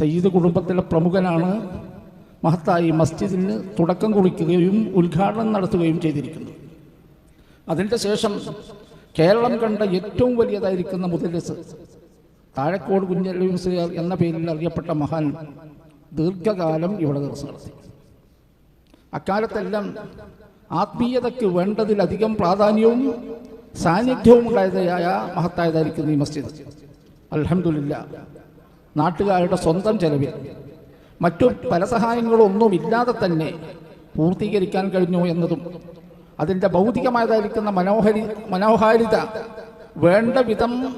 സയ്യിദ് കുടുംബത്തിലെ പ്രമുഖനാണ്. മഹത്തായി മസ്ജിദിന് തുടക്കം കുറിക്കുകയും ഉദ്ഘാടനം നടത്തുകയും ചെയ്തിരിക്കുന്നു. അതിന്റെ ശേഷം കേരളം കണ്ട ഏറ്റവും വലിയതായിരിക്കുന്ന മുതലിസ് താഴക്കോട് കുഞ്ഞലി മുസ്ലിയാർ എന്ന പേരിൽ അറിയപ്പെട്ട മഹാൻ ദീർഘകാലം ഇവിടെ ദിവസം നടത്തി. അക്കാലത്തെല്ലാം ആത്മീയതയ്ക്ക് വേണ്ടതിലധികം പ്രാധാന്യവും സാന്നിധ്യവും ഉണ്ടായതായ മഹത്തായതായിരിക്കുന്നു ഈ മസ്ജിദ്. അൽഹംദുലില്ല നാട്ടുകാരുടെ സ്വന്തം ചെലവിൽ. മറ്റു പല സഹായങ്ങളൊന്നും ഇല്ലാതെ തന്നെ പൂർത്തീകരിക്കാൻ കഴിഞ്ഞു എന്നതും അതിന്റെ ഭൗതികമായതായിരിക്കുന്ന മനോഹരി മനോഹാരിത വേണ്ട വിധം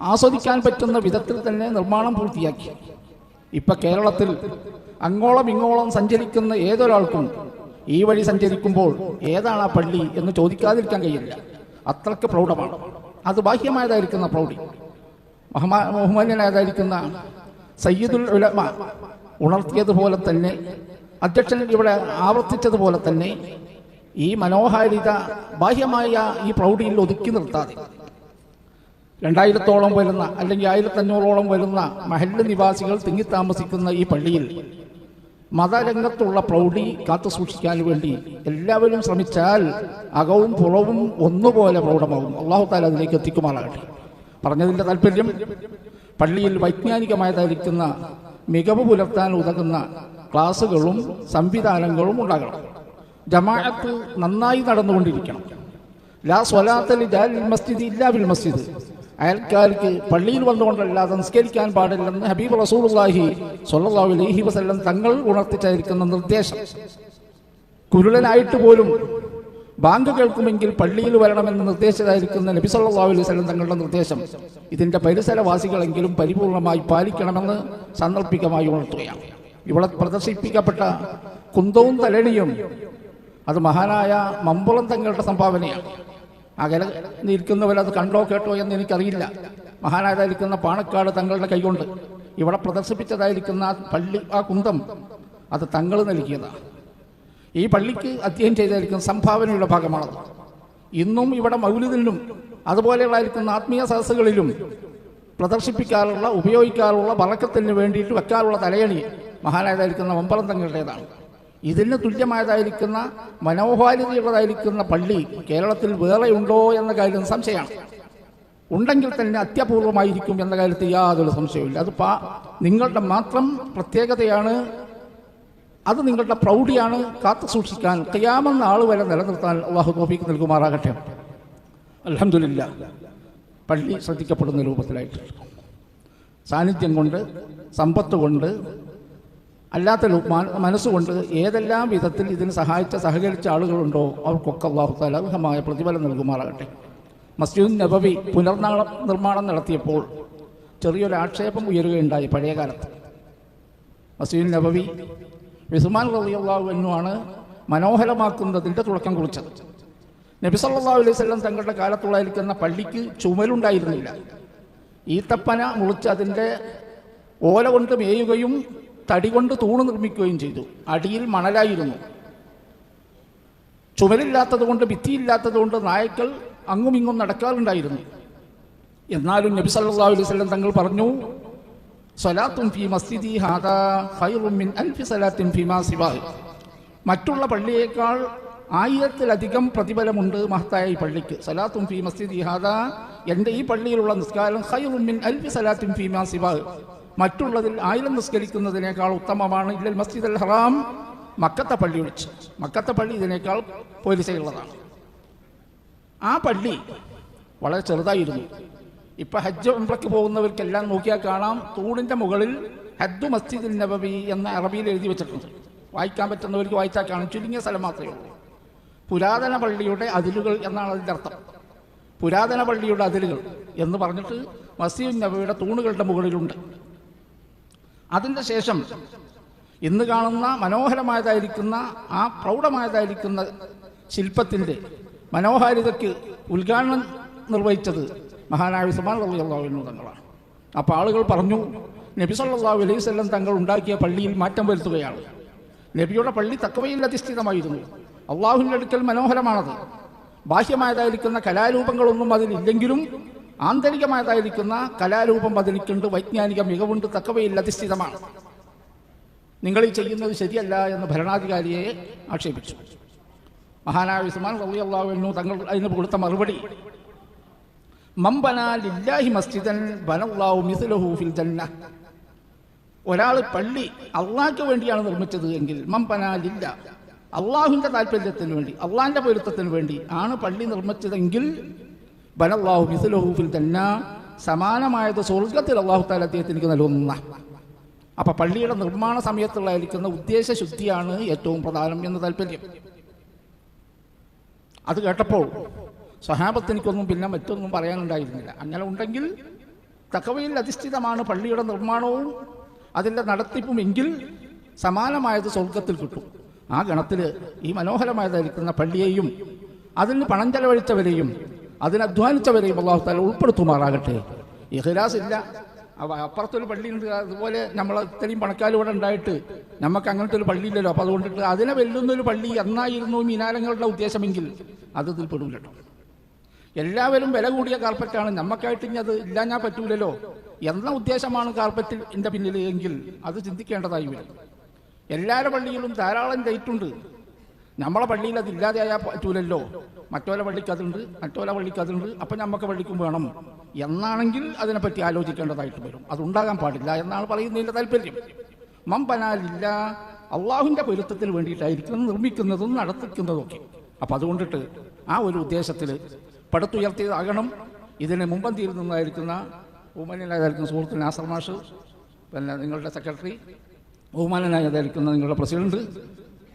ആസ്വദിക്കാൻ പറ്റുന്ന വിധത്തിൽ തന്നെ നിർമ്മാണം പൂർത്തിയാക്കി. ഇപ്പം കേരളത്തിൽ അങ്ങോളം ഇങ്ങോളം സഞ്ചരിക്കുന്ന ഏതൊരാൾക്കും ഈ വഴി സഞ്ചരിക്കുമ്പോൾ ഏതാണ് ആ പള്ളി എന്ന് ചോദിക്കാതിരിക്കാൻ കഴിയില്ല. അത്രയ്ക്ക് പ്രൗഢമാണ്. അത് ബാഹ്യമായതായിരിക്കുന്ന പ്രൗഢി. മഹമാ ബഹുമാന്യനായതായിരിക്കുന്ന സയ്യിദുൽ ഉലമ ഉണർത്തിയതുപോലെ തന്നെ അധ്യക്ഷൻ ഇവിടെ ആവർത്തിച്ചതുപോലെ തന്നെ ഈ മനോഹാരിത ബാഹ്യമായ ഈ പ്രൗഢിയിൽ ഒതുക്കി നിർത്താതെ. രണ്ടായിരത്തോളം വരുന്ന അല്ലെങ്കിൽ ആയിരത്തഞ്ഞൂറോളം വരുന്ന മഹല്ല് നിവാസികൾ തിങ്ങിത്താമസിക്കുന്ന ഈ പള്ളിയിൽ മതരംഗത്തുള്ള പ്രൗഢി കാത്തു സൂക്ഷിക്കാൻ വേണ്ടി എല്ലാവരും ശ്രമിച്ചാൽ അകവും പുറവും ഒന്നുപോലെ പ്രൗഢമാകും. അള്ളാഹു താല അതിലേക്ക് എത്തിക്കുമാറാകട്ടെ പറഞ്ഞതിന്റെ താല്പര്യം പള്ളിയിൽ വൈജ്ഞാനികമായതായിരിക്കുന്ന മികവ് പുലർത്താൻ ഉതകുന്ന ക്ലാസ്സുകളും സംവിധാനങ്ങളും ഉണ്ടാകണം. ജമാഅത്ത് നന്നായി നടന്നുകൊണ്ടിരിക്കണം. ലാ സ്വലാത്തലി ജാലിൽ മസ്ജിദ് ഇല്ലാ ബിൽ മസ്ജിദ്. അയൽക്കാർക്ക് പള്ളിയിൽ വന്നുകൊണ്ടല്ലാതെ നിസ്കരിക്കാൻ പാടില്ലെന്ന് ഹബീബ് റസൂലുള്ളാഹി സൊല്ലാഹു അലൈഹി വസല്ലം തങ്ങൾ ഉണർത്തിച്ചായിരിക്കുന്ന നിർദ്ദേശം. കുരുളനായിട്ട് പോലും ബാങ്ക് കേൾക്കുമെങ്കിൽ പള്ളിയിൽ വരണമെന്ന് നിർദ്ദേശിച്ചതായിരിക്കുന്ന അലൈഹി വസല്ലം തങ്ങളുടെ നിർദ്ദേശം. ഇതിന്റെ പരിസരവാസികളെങ്കിലും പരിപൂർണമായി പാലിക്കണമെന്ന് സന്ദർഭികമായി ഉണർത്തുകയാണ്. ഇവിടെ പ്രദർശിപ്പിക്കപ്പെട്ട കുന്തവും തലണിയും അത് മഹാനായ മമ്പുളം തങ്ങളുടെ സംഭാവനയാണ്. അകലെ നിൽക്കുന്നവരത് കണ്ടോ കേട്ടോ എന്ന് എനിക്കറിയില്ല. മഹാനായതായിരിക്കുന്ന പാണക്കാട് തങ്ങളുടെ കൈകൊണ്ട് ഇവിടെ പ്രദർശിപ്പിച്ചതായിരിക്കുന്ന പള്ളി ആ കുന്തം അത് തങ്ങൾ നൽകിയതാണ്. ഈ പള്ളിക്ക് അധ്യയനം ചെയ്തായിരിക്കുന്ന സംഭാവനയുടെ ഭാഗമാണത് ഇന്നും ഇവിടെ മൗലിദിലും അതുപോലെയുള്ളതായിരിക്കുന്ന ആത്മീയ സദസ്സുകളിലും പ്രദർശിപ്പിക്കാറുള്ള ഉപയോഗിക്കാറുള്ള വറക്കത്തിന് വേണ്ടിയിട്ട് വെക്കാറുള്ള തലയണി മഹാനായതായിരിക്കുന്ന ഒമ്പലം തങ്ങളുടേതാണ്. ഇതിന് തുല്യമായതായിരിക്കുന്ന മനോഹാരിതയുള്ളതായിരിക്കുന്ന പള്ളി കേരളത്തിൽ വേറെ ഉണ്ടോ എന്ന കാര്യം സംശയമാണ്. ഉണ്ടെങ്കിൽ തന്നെ അത്യപൂർവമായിരിക്കും എന്ന കാര്യത്തിൽ യാതൊരു സംശയവുമില്ല. അത് പാ നിങ്ങളുടെ മാത്രം പ്രത്യേകതയാണ് അത് നിങ്ങളുടെ പ്രൗഢിയാണ് കാത്തു സൂക്ഷിക്കാൻ കയ്യാമെന്ന ആൾ വരെ നിലനിർത്താൻ അള്ളാഹു തോഫിക്ക് നൽകുമാറാകട്ടെ. അലഹമില്ല പള്ളി ശ്രദ്ധിക്കപ്പെടുന്ന രൂപത്തിലായിട്ട്. സാന്നിധ്യം കൊണ്ട് സമ്പത്ത് കൊണ്ട് അല്ലാത്ത മനസ്സുകൊണ്ട് ഏതെല്ലാം വിധത്തിൽ ഇതിന് സഹായിച്ച സഹകരിച്ച ആളുകളുണ്ടോ അവർക്കൊക്കെ അള്ളാഹു താല അർഹമായ പ്രതിഫലം നൽകുമാറാകട്ടെ. മസ്ജിദ് നബവി പുനർനാള നിർമ്മാണം നടത്തിയപ്പോൾ ചെറിയൊരു ആക്ഷേപം ഉയരുകയുണ്ടായി പഴയ കാലത്ത് മസ്ജിദ് നബവി വിസുമാൻ റളിയല്ലാഹു എന്നുമാണ് മനോഹരമാക്കുന്നതിന്റെ തുടക്കം കുറിച്ചത്. നബി സല്ലല്ലാഹു അലൈഹി വസല്ലം തങ്ങളുടെ കാലത്തുള്ളായിരിക്കുന്ന പള്ളിക്ക് ചുമലുണ്ടായിരുന്നില്ല ഈത്തപ്പന മുളിച്ച് അതിന്റെ ഓല കൊണ്ട് മേയുകയും തടി കൊണ്ട് തൂണ് നിർമ്മിക്കുകയും ചെയ്തു. അടിയിൽ മണലായിരുന്നു. ചുമലില്ലാത്തത് കൊണ്ട് ഭിത്തിയില്ലാത്തത് കൊണ്ട് നായ്ക്കൾ അങ്ങും ഇങ്ങും നടക്കാറുണ്ടായിരുന്നു. എന്നാലും നബി സല്ലല്ലാഹു അലൈഹി വസല്ലം തങ്ങൾ പറഞ്ഞു ഫി മസ്ജിദി ഹാദാ മിൻ സലാത്തിൻ മറ്റുള്ള പള്ളിയേക്കാൾ ആയിരത്തിലധികം പ്രതിഫലമുണ്ട് മഹത്തായ ഈ പള്ളിക്ക്. സലാത്തും ഫി മസ്ജിദി ഹാദാ എന്റെ ഈ പള്ളിയിലുള്ള നിസ്കാരം ഹൈറുമിൻ മിൻ അൽഫി സലാത്തിൻ ഫിമാ സിവാഹ്. മറ്റുള്ളതിൽ ആയിരം നിസ്കരിക്കുന്നതിനേക്കാൾ ഉത്തമമാണ് ഇല്ലൽ മസ്ജിദ് അൽ ഹറാം മക്കത്ത പള്ളി ഒഴിച്ച് മക്കത്ത പള്ളി ഇതിനേക്കാൾ പോലീസയുള്ളതാണ് ആ പള്ളി വളരെ ചെറുതായിരുന്നു. ഇപ്പൊ ഹജ്ജ് ഉംറയ്ക്ക് പോകുന്നവർക്കെല്ലാം നോക്കിയാൽ കാണാം തൂണിന്റെ മുകളിൽ ഹദ്ദു മസ്ജിദുൽ നബബി എന്ന അറബിയിൽ എഴുതി വെച്ചിട്ടുണ്ട്. വായിക്കാൻ പറ്റുന്നവർക്ക് വായിച്ചാൽ കാണും. ചുരുങ്ങിയ സ്ഥലം മാത്രമേ ഉള്ളൂ. പുരാതന പള്ളിയുടെ അതിലുകൾ എന്നാണ് അതിന്റെ അർത്ഥം. പുരാതന പള്ളിയുടെ അതിലുകൾ എന്ന് പറഞ്ഞിട്ട് മസീദ് നബിയുടെ തൂണുകളുടെ മുകളിലുണ്ട്. അതിന്റെ ശേഷം ഇന്ന് കാണുന്ന മനോഹരമായതായിരിക്കുന്ന ആ പ്രൗഢമായതായിരിക്കുന്ന ശില്പത്തിന്റെ മനോഹാരിതയ്ക്ക് ഉദ്ഘാടനം നിർവഹിച്ചത് മഹാനായ ഉസ്മാൻ റളിയല്ലാഹു തങ്ങളാണ്. അപ്പോൾ ആളുകൾ പറഞ്ഞു നബി സല്ലല്ലാഹു അലൈഹി വസല്ലം തങ്ങൾ ഉണ്ടാക്കിയ പള്ളിയിൽ മാറ്റം വരുത്തുകയാണ്. നബിയുടെ പള്ളി തക്കവയിൽ അധിഷ്ഠിതമായിരുന്നു. അള്ളാഹുവിന്റെ അടുക്കൽ മനോഹരമാണത്. ബാഹ്യമായതായിരിക്കുന്ന കലാരൂപങ്ങളൊന്നും അതിലില്ലെങ്കിലും ആന്തരികമായതായിരിക്കുന്ന കലാരൂപം അതിലേക്കുണ്ട് വൈജ്ഞാനിക മികവുണ്ട് തക്കവയിൽ അധിഷ്ഠിതമാണ്. നിങ്ങൾ ഈ ചെയ്യുന്നത് ശരിയല്ല എന്ന് ഭരണാധികാരിയെ ആക്ഷേപിച്ചു. മഹാനായ ഉസ്മാൻ റബി അള്ളാഹുവിനു തങ്ങൾ അതിന് കൊടുത്ത മറുപടി മമ്പനാലില്ലാഹി മസ്ജിദൻ ബനല്ലാഹു മിസ്ലഹു ഫിൽ ജന്ന. ഒരാൾ പള്ളി അള്ളാഹ്ക്ക് വേണ്ടിയാണ് നിർമ്മിച്ചത് എങ്കിൽ മമ്പനാലില്ല അള്ളാഹുവിന്റെ താല്പര്യത്തിന് വേണ്ടി അള്ളാഹിന്റെ പൊരുത്തത്തിന് വേണ്ടി ആണ് പള്ളി നിർമ്മിച്ചതെങ്കിൽ ബനല്ലാഹു മിസ്ലഹു ഫിൽ ജന്ന സമാനമായത് സ്വർഗത്തിൽ അള്ളാഹു താല അദ്ദേഹത്തിന് നൽകുന്ന അപ്പൊ പള്ളിയുടെ നിർമ്മാണ സമയത്തുള്ളായിരിക്കുന്ന ഉദ്ദേശ ശുദ്ധിയാണ് ഏറ്റവും പ്രധാനം എന്ന താല്പര്യം. അത് കേട്ടപ്പോൾ സ്വഹാബത്ത് എനിക്കൊന്നും പിന്നെ മറ്റൊന്നും പറയാനുണ്ടായിരുന്നില്ല. അങ്ങനെ ഉണ്ടെങ്കിൽ തക്കവയിൽ അധിഷ്ഠിതമാണ് പള്ളിയുടെ നിർമ്മാണവും അതിന്റെ നടത്തിപ്പും എങ്കിൽ സമാനമായത് സ്വർഗത്തിൽ കിട്ടും. ആ ഗണത്തിൽ ഈ മനോഹരമായതായിരിക്കുന്ന പള്ളിയെയും അതിന് പണം ചെലവഴിച്ചവരെയും അതിനധ്വാനിച്ചവരെയും അള്ളാഹുത്താല അള്ളാഹു താല ഉൾപ്പെടുത്തുമാറാകട്ടെ. ഇഹ്ലാസ് ഇല്ല. അപ്പുറത്തൊരു പള്ളിയുണ്ട്. അതുപോലെ നമ്മൾ ഇത്രയും പണക്കാർ ഇവിടെ ഉണ്ടായിട്ട് നമുക്ക് അങ്ങനത്തെ ഒരു പള്ളിയില്ലല്ലോ. അപ്പോൾ അതുകൊണ്ടിട്ട് അതിനെ വെല്ലുന്നൊരു പള്ളി എന്നായിരുന്നു മിനാരങ്ങളുടെ ഉദ്ദേശമെങ്കിൽ അത് ഇതിൽ പെടും കേട്ടോ. എല്ലാവരും വില കൂടിയ കാർപ്പറ്റാണ് നമുക്കായിട്ട് ഇനി അത് ഇല്ലാഞ്ഞാൽ പറ്റൂലല്ലോ. എന്ന ഉദ്ദേശമാണ് കാർപ്പറ്റിന്റെ പിന്നിൽ എങ്കിൽ അത് ചിന്തിക്കേണ്ടതായി വരും. എല്ലാവരുടെ പള്ളിയിലും ധാരാളം ലൈറ്റുണ്ട് നമ്മളെ പള്ളിയിൽ അത് ഇല്ലാതെയായാൽ പറ്റൂലല്ലോ. മറ്റോല പള്ളിക്ക് അതുണ്ട് മറ്റോല പള്ളിക്ക് അതുണ്ട്. അപ്പം നമുക്ക് പള്ളിക്കും വേണം. എന്നാണെങ്കിൽ അതിനെപ്പറ്റി ആലോചിക്കേണ്ടതായിട്ട് വരും. അതുണ്ടാകാൻ പാടില്ല എന്നാണ് പറയുന്നതിന്റെ താല്പര്യം. മമ്പനാലില്ല അള്ളാഹുവിന്റെ പൊരുത്തത്തിന് വേണ്ടിയിട്ടായിരിക്കും നിർമ്മിക്കുന്നതും നടത്തിക്കുന്നതും ഒക്കെ. അപ്പം അതുകൊണ്ടിട്ട് ആ ഒരു ഉദ്ദേശത്തിൽ പടുത്തുയർത്തിയതാകണം. ഇതിന് മുമ്പന്തിയിൽ നിന്നായിരിക്കുന്ന ബഹുമാനനായതായിരിക്കുന്ന സുഹൃത്ത് നാസർ മാഷ് പിന്നെ നിങ്ങളുടെ സെക്രട്ടറി ബഹുമാനനായതായിരിക്കുന്ന നിങ്ങളുടെ പ്രസിഡന്റ്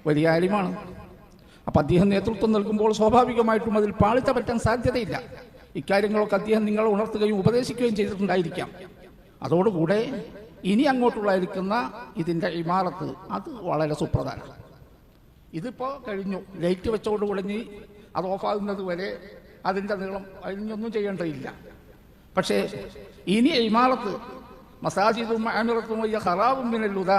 വലിയ കാര്യമാണ് അപ്പം അദ്ദേഹം നേതൃത്വം നൽകുമ്പോൾ സ്വാഭാവികമായിട്ടും അതിൽ പാളിച്ച പറ്റാൻ സാധ്യതയില്ല. ഇക്കാര്യങ്ങളൊക്കെ അദ്ദേഹം നിങ്ങൾ ഉണർത്തുകയും ഉപദേശിക്കുകയും ചെയ്തിട്ടുണ്ടായിരിക്കാം. അതോടുകൂടെ ഇനി അങ്ങോട്ടുള്ളായിരിക്കുന്ന ഇതിന്റെ ഇമാറത്ത് അത് വളരെ സുപ്രധാനമാണ് ഇതിപ്പോൾ കഴിഞ്ഞു. ലൈറ്റ് വെച്ചോണ്ട് കുടഞ്ഞ് അത് ഓഫാകുന്നത് വരെ അതിന്റെ നീളം അതിനൊന്നും ചെയ്യേണ്ടതില്ല. പക്ഷേ ഇനി ഇമാറത്ത് മസാജിദും അമിറത്തും വലിയ ഹറാബും മിനൽ ഹുദ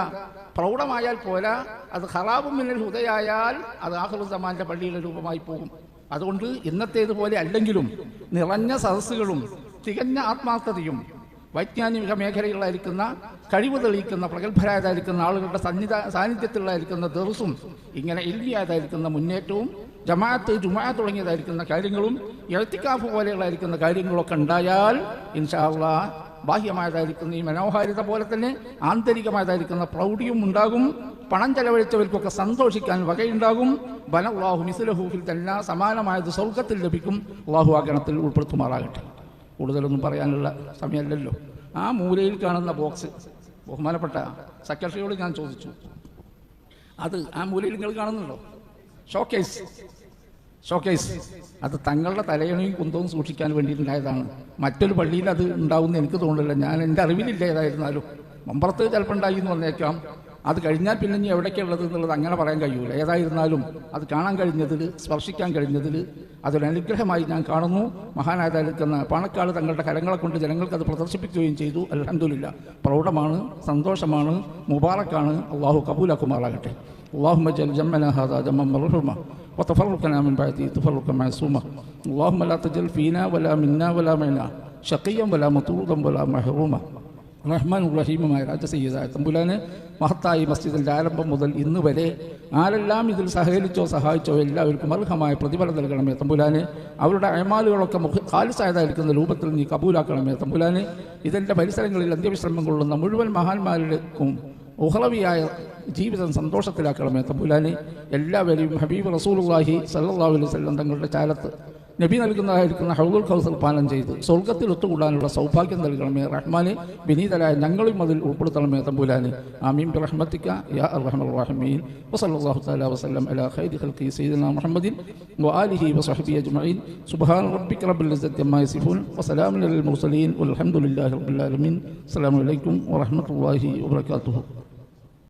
പ്രൗഢമായാൽ പോരാ അത് ഹറാബും മിനൽ ഹുദയായാൽ അത് ആഹ്ലുസമാന്റെ പള്ളിയുടെ രൂപമായി പോകും. അതുകൊണ്ട് ഇന്നത്തേതുപോലെ അല്ലെങ്കിലും നിറഞ്ഞ സദസ്സുകളും തികഞ്ഞ ആത്മാർത്ഥതയും വൈജ്ഞാനിക മേഖലയിലായിരിക്കുന്ന കഴിവ് തെളിയിക്കുന്ന പ്രഗത്ഭരായതായിരിക്കുന്ന ആളുകളുടെ സന്നിധ സാന്നിധ്യത്തിലായിരിക്കുന്ന ദിവസവും ഇങ്ങനെ ഇല്ലിയാതായിരിക്കുന്ന മുന്നേറ്റവും ജമാഅത്ത് ജുമാ തുടങ്ങിയതായിരിക്കുന്ന കാര്യങ്ങളും എഴുത്തിക്കാഫ് പോലെയുള്ളതായിരിക്കുന്ന കാര്യങ്ങളൊക്കെ ഉണ്ടായാൽ ഇൻഷാള്ള ബാഹ്യമായതായിരിക്കുന്ന ഈ മനോഹാരിത പോലെ തന്നെ ആന്തരികമായതായിരിക്കുന്ന പ്രൗഢിയും ഉണ്ടാകും. പണം ചെലവഴിച്ചവർക്കൊക്കെ സന്തോഷിക്കാൻ വകയുണ്ടാകും. ബനല്ലാഹു മിസുലഹൂഹിൽ തന്നെ സമാനമായത് സ്വർഗത്തിൽ ലഭിക്കും. അള്ളാഹു ആ ഗണത്തിൽ ഉൾപ്പെടുത്തുമാറാകട്ടെ. കൂടുതലൊന്നും പറയാനുള്ള സമയമല്ലല്ലോ. ആ മൂലയിൽ കാണുന്ന ബോക്സ് ബഹുമാനപ്പെട്ട സെക്രട്ടറിയോട് ഞാൻ ചോദിച്ചു. അത് ആ മൂലയിൽ നിങ്ങൾ കാണുന്നുണ്ടോ? ഷോക്കേസ് ഷോക്കേസ് അത് തങ്ങളുടെ തലയണയും കുന്തവും സൂക്ഷിക്കാൻ വേണ്ടിയിട്ടുണ്ടായതാണ്. മറ്റൊരു പള്ളിയിൽ അത് ഉണ്ടാവുമെന്ന് എനിക്ക് തോന്നുന്നില്ല. ഞാൻ എന്റെ അറിവിലില്ല ഏതായിരുന്നാലും. മമ്പറത്ത് ചിലപ്പോൾ ഉണ്ടായി എന്ന് പറഞ്ഞേക്കാം. അത് കഴിഞ്ഞാൽ പിന്നെ ഇനി എവിടേക്കുള്ളത് എന്നുള്ളത് അങ്ങനെ പറയാൻ കഴിയൂല. ഏതായിരുന്നാലും അത് കാണാൻ കഴിഞ്ഞതിൽ സ്പർശിക്കാൻ കഴിഞ്ഞതിൽ അതൊരു അനുഗ്രഹമായി ഞാൻ കാണുന്നു. മഹാനായതായിരിക്കുന്ന പാണക്കാട് തങ്ങളുടെ കരങ്ങളെ കൊണ്ട് ജനങ്ങൾക്ക് അത് പ്രദർശിപ്പിക്കുകയും ചെയ്തു. അലഹമില്ല പ്രൗഢമാണ് സന്തോഷമാണ് മുബാറക്കാണ്. അള്ളാഹു കബൂലാക്കുമാറാകട്ടെ. اللهم اجعل جمعنا هذا جمعا مرحوما وتفرقنا من بعده تفرقا معصوما اللهم لا تجعل فينا ولا منا ولا معنا شقيا ولا مطرودا ولا محروما റഹ്മാൻ റഹീമുമായ രാജസയ്യദായ തമ്പുലാന് മഹത്തായി മസ്ജിദിൻ്റെ ആരംഭം മുതൽ ഇന്ന് വരെ ആരെല്ലാം ഇതിൽ സഹകരിച്ചോ സഹായിച്ചോ എല്ലാവർക്കും അർഹമായ പ്രതിഫലം നൽകണമേ തമ്പുലാന് അവരുടെ അയമാലുകളൊക്കെ മുഖ ഖാലിസായതായിരിക്കുന്ന രൂപത്തിൽ നീ കബൂലാക്കണമേ തമ്പുലാന് ഇതിൻ്റെ പരിസരങ്ങളിൽ അന്ത്യവിശ്രമം കൊള്ളുന്ന മുഴുവൻ മഹാന്മാരുടെക്കും ഉഹളവിയായ ജീവിതം സന്തോഷത്തിലാക്കണമേ. തമ്പുലാനെ എല്ലാവരെയും ഹബീബ് റസൂലുള്ളാഹി സല്ലല്ലാഹു അലൈഹി വസല്ലം തങ്ങളുടെ ചാലത്ത് നബി നൽകുന്നതായിരിക്കുന്ന ഹൗദുൽ കൗസർ പാലം ചെയ്ത് സ്വർഗത്തിൽ ഒത്തുകൂടാനുള്ള സൗഭാഗ്യം നൽകണമേ. റഹ്മാനെ വിനീതരായ ഞങ്ങളും അതിൽ ഉൾപ്പെടുത്തണമേ തമ്പുലാനെ ആമീൻ. റഹ്മത്തിക്ക യാ അർഹമർ റഹീം വസല്ലല്ലാഹു തആല വസല്ലം അലാ ഖൈരി ഖൽഖി സയ്യിദിന മുഹമ്മദിൻ അജ്മഈൻ. സുബ്ഹാന റബ്ബിക റബ്ബിൽ ഇസ്സത്തി അമ്മാ യസിഫൂൻ. വസലാമുൻ അലൽ മുർസലീൻ. വൽഹംദുലില്ലാഹി റബ്ബിൽ ആലമീൻ. അസ്സലാമു അലൈക്കും വറഹ്മത്തുള്ളാഹി വബറകാതുഹു.